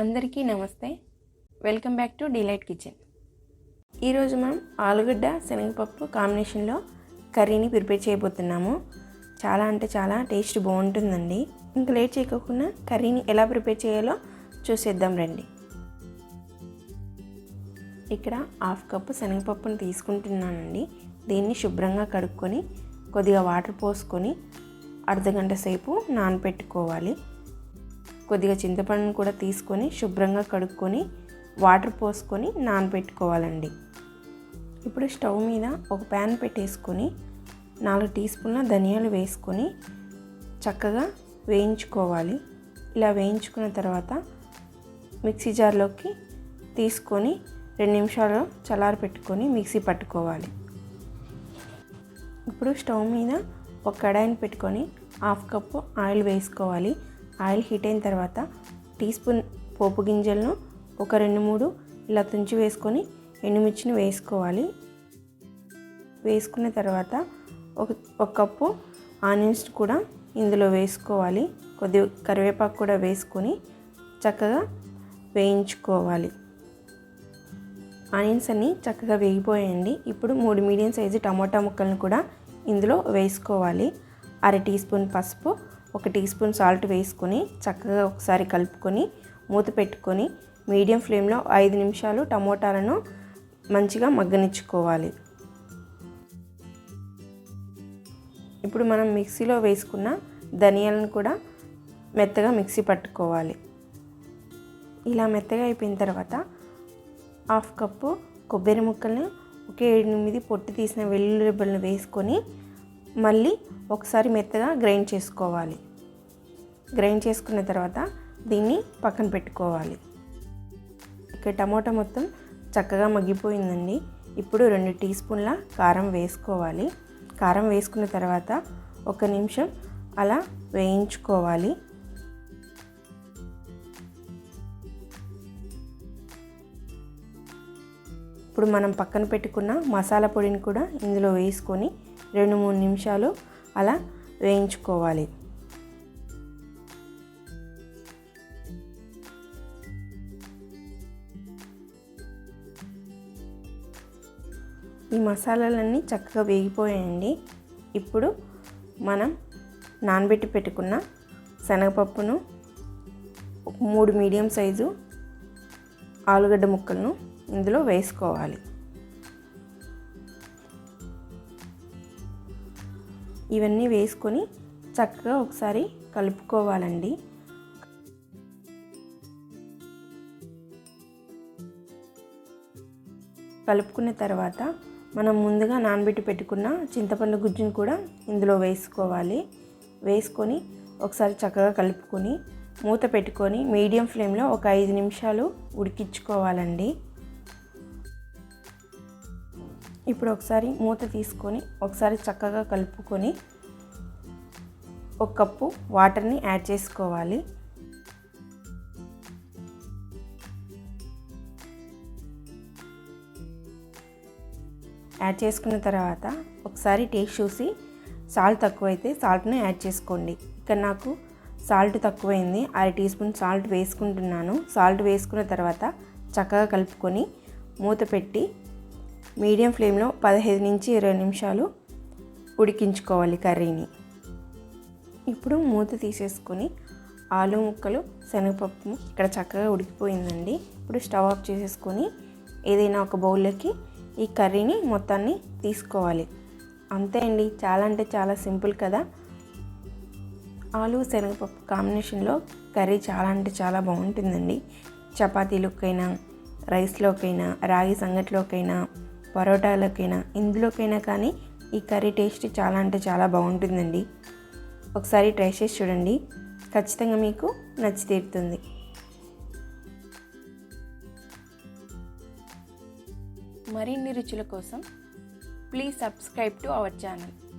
అందరికీ నమస్తే. Welcome back to Delight kitchen ఈరోజు మనం ఆలుగడ్డ శనగపప్పు కాంబినేషన్లో కర్రీని ప్రిపేర్ చేయబోతున్నాము. చాలా అంటే చాలా టేస్ట్ బాగుంటుందండి. ఇంకా లేట్ చేయకుండా కర్రీని ఎలా ప్రిపేర్ చేయాలో చూసేద్దాం రండి. ఇక్కడ హాఫ్ కప్పు శనగపప్పును తీసుకుంటున్నానండి. దీన్ని శుభ్రంగా కడుక్కొని కొద్దిగా వాటర్ పోసుకొని అర్ధగంట సేపు నానపెట్టుకోవాలి. కొద్దిగా చింతపండును కూడా తీసుకొని శుభ్రంగా కడుక్కొని వాటర్ పోసుకొని నానబెట్టుకోవాలండి. ఇప్పుడు స్టవ్ మీద ఒక ప్యాన్ పెట్టేసుకొని నాలుగు టీ స్పూన్ల ధనియాలు వేసుకొని చక్కగా వేయించుకోవాలి. ఇలా వేయించుకున్న తర్వాత మిక్సీ జార్లోకి తీసుకొని రెండు నిమిషాలు చల్లారి పెట్టుకొని మిక్సీ పట్టుకోవాలి. ఇప్పుడు స్టవ్ మీద ఒక కడాయిని పెట్టుకొని హాఫ్ కప్పు ఆయిల్ వేసుకోవాలి. ఆయిల్ హీట్ అయిన తర్వాత టీ స్పూన్ పోపు గింజలను ఒక రెండు మూడు ఇలా తుంచి వేసుకొని ఎండుమిర్చిని వేసుకోవాలి. వేసుకున్న తర్వాత ఒక ఒక కప్పు ఆనియన్స్ కూడా ఇందులో వేసుకోవాలి. కొద్ది కరివేపాకు కూడా వేసుకొని చక్కగా వేయించుకోవాలి. ఆనియన్స్ అన్నీ చక్కగా వేగిపోయాయండి. ఇప్పుడు మూడు మీడియం సైజు టమోటా ముక్కలను కూడా ఇందులో వేసుకోవాలి. అర టీ స్పూన్ పసుపు ఒక టీ స్పూన్ సాల్ట్ వేసుకొని చక్కగా ఒకసారి కలుపుకొని మూత పెట్టుకొని మీడియం ఫ్లేమ్లో ఐదు నిమిషాలు టమోటాలను మంచిగా మగ్గనిచ్చుకోవాలి. ఇప్పుడు మనం మిక్సీలో వేసుకున్న ధనియాలను కూడా మెత్తగా మిక్సీ పట్టుకోవాలి. ఇలా మెత్తగా అయిపోయిన తర్వాత హాఫ్ కప్పు కొబ్బరి ముక్కల్ని ఒకే ఎనిమిది పొట్టు తీసిన వెల్లుల్లి రెబ్బలను వేసుకొని మళ్ళీ ఒకసారి మెత్తగా గ్రైండ్ చేసుకోవాలి. గ్రైండ్ చేసుకున్న తర్వాత దీన్ని పక్కన పెట్టుకోవాలి. ఇక టమోటా మొత్తం చక్కగా మగ్గిపోయిందండి. ఇప్పుడు రెండు టీ స్పూన్ల కారం వేసుకోవాలి. కారం వేసుకున్న తర్వాత ఒక నిమిషం అలా వేయించుకోవాలి. ఇప్పుడు మనం పక్కన పెట్టుకున్న మసాలా పొడిని కూడా ఇందులో వేసుకొని రెండు మూడు నిమిషాలు అలా వేయించుకోవాలి. ఈ మసాలాలన్నీ చక్కగా వేగిపోయాయండి. ఇప్పుడు మనం నానబెట్టి పెట్టుకున్న శనగపప్పును మూడు మీడియం సైజు ఆలుగడ్డ ముక్కలను ఇందులో వేసుకోవాలి. ఇవన్నీ వేసుకొని చక్కగా ఒకసారి కలుపుకోవాలండి. కలుపుకున్న తర్వాత మనం ముందుగా నానబెట్టి పెట్టుకున్న చింతపండు గుజ్జును కూడా ఇందులో వేసుకోవాలి. వేసుకొని ఒకసారి చక్కగా కలుపుకొని మూత పెట్టుకొని మీడియం ఫ్లేమ్లో ఒక ఐదు నిమిషాలు ఉడికించుకోవాలండి. ఇప్పుడు ఒకసారి మూత తీసుకొని ఒకసారి చక్కగా కలుపుకొని ఒక కప్పు వాటర్ని యాడ్ చేసుకోవాలి. యాడ్ చేసుకున్న తర్వాత ఒకసారి టేస్ట్ చూసి సాల్ట్ తక్కువైతే సాల్ట్ను యాడ్ చేసుకోండి. ఇక్కడ నాకు సాల్ట్ తక్కువైంది. అర టీ స్పూన్ సాల్ట్ వేసుకుంటున్నాను. సాల్ట్ వేసుకున్న తర్వాత చక్కగా కలుపుకొని మూత పెట్టి మీడియం ఫ్లేమ్లో పదహైదు నుంచి ఇరవై నిమిషాలు ఉడికించుకోవాలి కర్రీని. ఇప్పుడు మూత తీసేసుకొని ఆలు ముక్కలు శనగపప్పు ఇక్కడ చక్కగా ఉడికిపోయిందండి. ఇప్పుడు స్టవ్ ఆఫ్ చేసేసుకొని ఏదైనా ఒక బౌల్లోకి ఈ కర్రీని మొత్తాన్ని తీసుకోవాలి. అంతే అండి. చాలా అంటే చాలా సింపుల్ కదా. ఆలు శనగపప్పు కాంబినేషన్లో కర్రీ చాలా అంటే చాలా బాగుంటుందండి. చపాతీలోకైనా రైస్లోకైనా రాగి సంగట్లోకైనా పరోటాలకైనా ఇందులోకైనా కానీ ఈ కర్రీ టేస్ట్ చాలా అంటే చాలా బాగుంటుందండి. ఒకసారి ట్రై చేసి చూడండి. ఖచ్చితంగా మీకు నచ్చి తీరుతుంది. మరిన్ని రుచుల కోసం please subscribe to our channel.